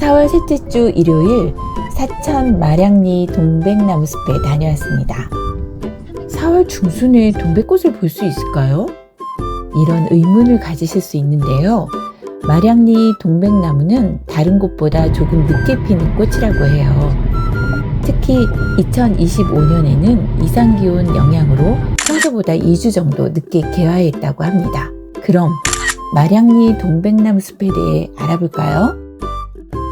4월 셋째 주 일요일 사천 마량리 동백나무 숲에 다녀왔습니다. 4월 중순에 동백꽃을 볼 수 있을까요? 이런 의문을 가지실 수 있는데요. 마량리 동백나무는 다른 곳보다 조금 늦게 피는 꽃이라고 해요. 특히 2025년에는 이상기온 영향으로 평소보다 2주 정도 늦게 개화했다고 합니다. 그럼 마량리 동백나무 숲에 대해 알아볼까요?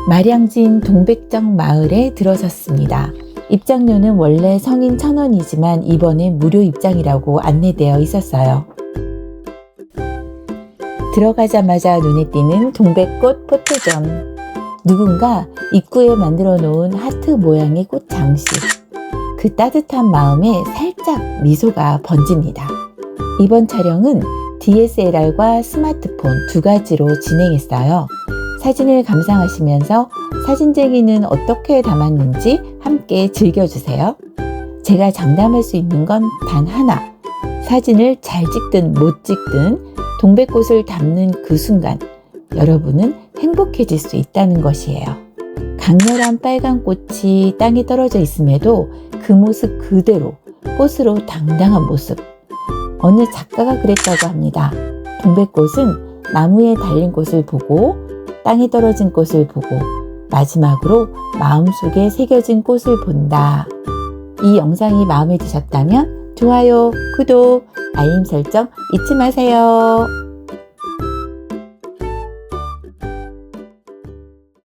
마량진 동백정 마을에 들어섰습니다. 입장료는 원래 성인 1000원이지만 이번에 무료 입장이라고 안내되어 있었어요. 들어가자마자 눈에 띄는 동백꽃 포토존. 누군가 입구에 만들어 놓은 하트 모양의 꽃 장식. 그 따뜻한 마음에 살짝 미소가 번집니다. 이번 촬영은 DSLR과 스마트폰 두 가지로 진행했어요. 사진을 감상하시면서 사진쟁이는 어떻게 담았는지 함께 즐겨주세요. 제가 장담할 수 있는 건 단 하나. 사진을 잘 찍든 못 찍든 동백꽃을 담는 그 순간 여러분은 행복해질 수 있다는 것이에요. 강렬한 빨간 꽃이 땅에 떨어져 있음에도 그 모습 그대로 꽃으로 당당한 모습. 어느 작가가 그랬다고 합니다. 동백꽃은 나무에 달린 꽃을 보고 땅에 떨어진 꽃을 보고 마지막으로 마음속에 새겨진 꽃을 본다. 이 영상이 마음에 드셨다면 좋아요, 구독, 알림 설정 잊지 마세요.